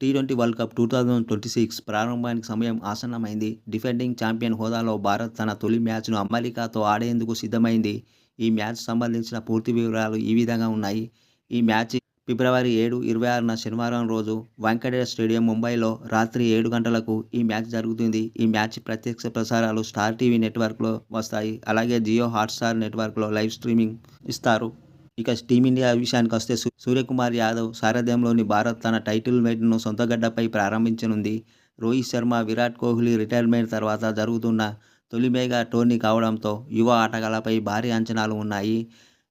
T twenty world cup two thousand twenty six ప్రారంభానికి సమయం ఆసన్నమైంది. డిఫెండింగ్ ఛాంపియన్ హోదాలో భారత్ తన తొలి మ్యాచ్ను అమెరికాతో ఆడేందుకు సిద్ధమైంది. ఈ మ్యాచ్ సంబంధించిన పూర్తి వివరాలు ఈ విధంగా ఉన్నాయి. ఈ మ్యాచ్ ఫిబ్రవరి ఏడు ఇరవై ఆరున శనివారం రోజు వెంకటేశ్వర స్టేడియం ముంబైలో రాత్రి ఏడు గంటలకు ఈ మ్యాచ్ జరుగుతుంది. ఈ మ్యాచ్ ప్రత్యక్ష ప్రసారాలు స్టార్ టీవీ నెట్వర్క్లో వస్తాయి. అలాగే జియో హాట్స్టార్ నెట్వర్క్లో లైవ్ స్ట్రీమింగ్ ఇస్తారు. ఇక టీమిండియా విషయానికి వస్తే సూ- సూర్యకుమార్ యాదవ్ సారథ్యంలోని భారత్ తన టైటిల్ మేట్ను సొంతగడ్డపై ప్రారంభించనుంది. రోహిత్ శర్మ విరాట్ కోహ్లీ రిటైర్మెంట్ తర్వాత జరుగుతున్న తొలి మేఘ టోర్నీ కావడంతో యువ ఆటగాళ్ళపై భారీ అంచనాలు ఉన్నాయి.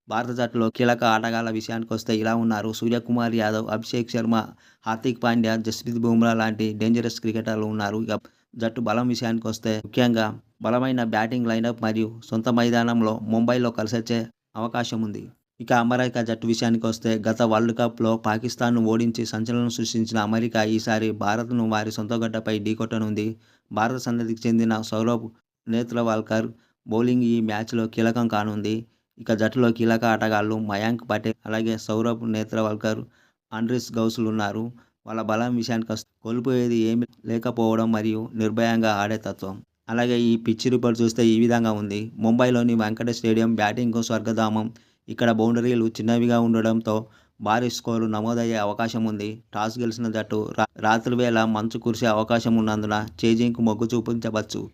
భారత జట్టులో కీలక ఆటగాళ్ళ విషయానికి వస్తే ఇలా ఉన్నారు. సూర్యకుమార్ యాదవ్ అభిషేక్ శర్మ హార్దిక్ పాండ్యా జస్ప్రీత్ బుమ్రా లాంటి డేంజరస్ క్రికెటర్లు ఉన్నారు. ఇక జట్టు బలం విషయానికి వస్తే ముఖ్యంగా బలమైన బ్యాటింగ్ లైనప్ మరియు సొంత మైదానంలో ముంబైలో కలిసొచ్చే అవకాశం ఉంది. ఇక అమెరికా జట్టు విషయానికి వస్తే గత వరల్డ్ కప్లో పాకిస్తాన్ను ఓడించి సంచలనం సృష్టించిన అమెరికా ఈసారి భారత్ను వారి సొంత గడ్డపై ఢీకొట్టనుంది. భారత సంతతికి చెందిన సౌరభ్ నేత్రవాల్కర్ బౌలింగ్ ఈ మ్యాచ్లో కీలకం కానుంది. ఇక జట్టులో కీలక ఆటగాళ్ళు మయాంక్ పటేల్ అలాగే సౌరభ్ నేత్రవాల్కర్ ఆండ్రిస్ గౌస్లు ఉన్నారు. వాళ్ళ బలం విషయానికి వస్తే కోల్పోయేది ఏమి లేకపోవడం మరియు నిర్భయంగా ఆడే తత్వం. అలాగే ఈ పిచ్చి రిపోర్ట్ చూస్తే ఈ విధంగా ఉంది. ముంబైలోని వెంకట స్టేడియం బ్యాటింగ్కు స్వర్గధామం ఇక్కడ బౌండరీలు చిన్నవిగా ఉండడంతో భారీ స్కోరు నమోదయ్యే అవకాశం ఉంది. టాస్ గెలిచిన జట్టు రా- రాత్రి వేళ మంచు కురిసే అవకాశం ఉన్నందున చేజింగ్కు మొగ్గు చూపించవచ్చు.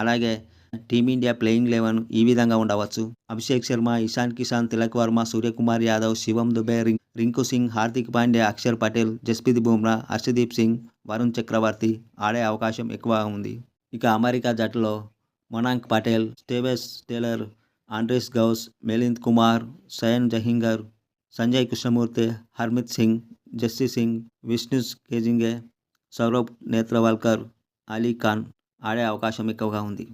అలాగే టీమిండియా ప్లేయింగ్ లెవెన్ ఈ విధంగా ఉండవచ్చు. అభిషేక్ శర్మ ఇషాన్ కిషాన్ తిలక్ వర్మ సూర్యకుమార్ యాదవ్ శివం దుబే రింకు సింగ్ హార్దిక్ పాండ్యా అక్షర్ పటేల్ జస్ప్రీత్ బుమ్రా హర్షదీప్ సింగ్ వరుణ్ చక్రవర్తి ఆడే అవకాశం ఎక్కువగా ఉంది. ఇక అమెరికా జట్టులో Monank Patel Steven Taylor Andries Gous Milind Kumar Shayan Jahangir Sanjay Krishnamurthi Harmeet Singh Jassi Singh Vishnu Kenjige Saurabh Netravalkar Ali Khan ఆడే అవకాశం ఎక్కువగా ఉంది.